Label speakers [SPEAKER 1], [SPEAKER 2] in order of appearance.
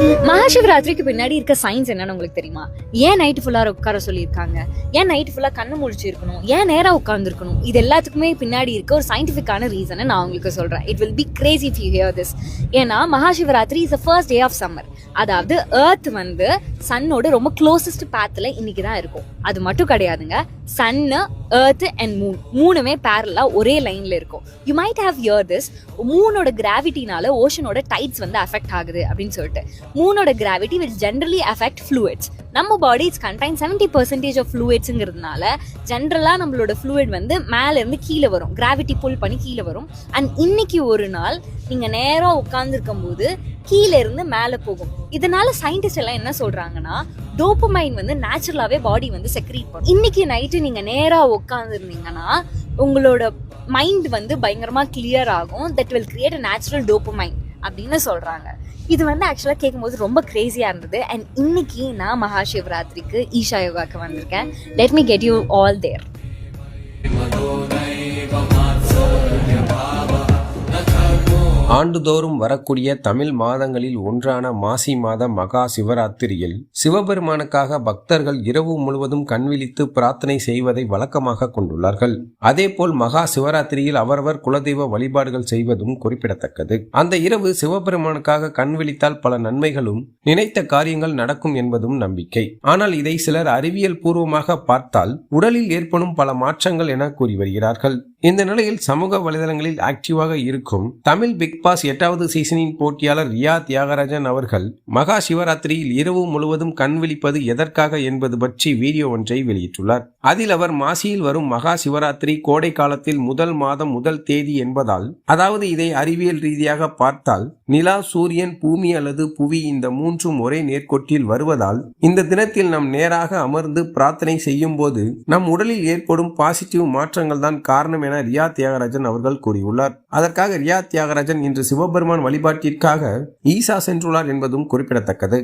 [SPEAKER 1] மகாசிவராத்திரிக்கு பின்னாடி இருக்க சயின்ஸ் என்னன்னு உங்களுக்கு தெரியுமா? ஏன் நைட் ஃபுல்லாக உட்கார சொல்லியிருக்காங்க? ஏன் நைட் ஃபுல்லாக கண்ணு முழிச்சு இருக்கணும் ஏன் நேராக உட்காந்துருக்கணும் இது எல்லாத்துக்குமே பின்னாடி இருக்க ஒரு சயின்டிஃபிக்கான ரீசனை நான் உங்களுக்கு சொல்கிறேன் it will be crazy if you hear this ஏன்னா Mahashivratri is the first day of summer அதாவது ஏர்த் வந்து சன்னோட ரொம்ப க்ளோசஸ்ட் பேத்தில் இன்னைக்கு தான் இருக்கும். அது மட்டும் கிடையாதுங்க. சன்னு ஏர்த்து அண்ட் மூன் மூணுமே பேரலாக ஒரே லைனில் இருக்கும். You might have hear this மூனோட கிராவிட்டினால ஓஷனோட டைட்ஸ் வந்து அஃபெக்ட் ஆகுது அப்படின்னு சொல்லிட்டு. மூனோட gravity will generally affect fluids நம்ம body it's contain seventy percentage of ஃப்ளூயிட்ஸுங்கிறதுனால ஜென்ரலாக நம்மளோட ஃப்ளூயிட் வந்து மேலே இருந்து கீழே வரும். கிராவிட்டி புல் பண்ணி கீழே வரும். அண்ட் இன்னைக்கு ஒரு நாள் நீங்கள் நேராக உட்காந்துருக்கும் போது கீழே இருந்து மேலே போகும். இதனால சயின்டிஸ்ட் எல்லாம் என்ன சொல்றாங்கன்னா டோப்பமைன் வந்து நேச்சுரலாவே பாடி வந்து செக்ரீட் பண்ணும். இன்னைக்கு நைட்டு நீங்க நேரா உட்காந்துருந்தீங்கன்னா உங்களோட மைண்ட் வந்து பயங்கரமா கிளியர் ஆகும். That will create a natural dopamine அப்படின்னு சொல்றாங்க. இது வந்து ஆக்சுவலாக கேட்கும்போது ரொம்ப க்ரேஸியாக இருந்தது. அண்ட் இன்னைக்கு நான் மகாசிவராத்திரிக்கு ஈஷா யோகாவுக்கு வந்திருக்கேன். Let me get you all there
[SPEAKER 2] ஆண்டுதோறும் வரக்கூடிய தமிழ் மாதங்களில் ஒன்றான மாசி மாத மகா சிவராத்திரியில் சிவபெருமானுக்காக பக்தர்கள் இரவு முழுவதும் கண்விழித்து பிரார்த்தனை செய்வதை வழக்கமாக கொண்டுள்ளார்கள். அதேபோல் மகா சிவராத்திரியில் அவரவர் குலதெய்வ வழிபாடுகள் செய்வதும் குறிப்பிடத்தக்கது. அந்த இரவு சிவபெருமானுக்காக கண்விழித்தால் பல நன்மைகளும் நினைத்த காரியங்கள் நடக்கும் என்பதும் நம்பிக்கை. ஆனால் இதை சிலர் அறிவியல் பூர்வமாக பார்த்தால் உடலில் ஏற்படும் பல மாற்றங்கள் என கூறி வருகிறார்கள். இந்த நிலையில் சமூக வலைதளங்களில் ஆக்டிவாக இருக்கும் தமிழ் பிக் பாஸ் எட்டாவது சீசனின் போட்டியாளர் ரியா தியாகராஜன் அவர்கள் மகா சிவராத்திரியில் இரவு முழுவதும் கண் விழிப்பது எதற்காக என்பது பற்றி வீடியோ ஒன்றை வெளியிட்டுள்ளார். அதில் அவர் மாசியில் வரும் மகா சிவராத்திரி கோடை காலத்தில் முதல் மாதம் முதல் தேதி என்பதால் அதாவது இதை அறிவியல் ரீதியாக பார்த்தால் நிலா சூரியன் பூமி அல்லது புவி இந்த மூன்றும் ஒரே நேர்கோட்டில் வருவதால் இந்த தினத்தில் நாம் நேராக அமர்ந்து பிரார்த்தனை செய்யும் போது நம் உடலில் ஏற்படும் பாசிட்டிவ் மாற்றங்கள் தான் காரணம் என ரியா தியாகராஜன் அவர்கள் கூறியுள்ளார். அதற்காக ரியா தியாகராஜன் இன்று சிவபெருமான் வழிபாட்டிற்காக ஈசா சென்றுள்ளார் என்பதும் குறிப்பிடத்தக்கது.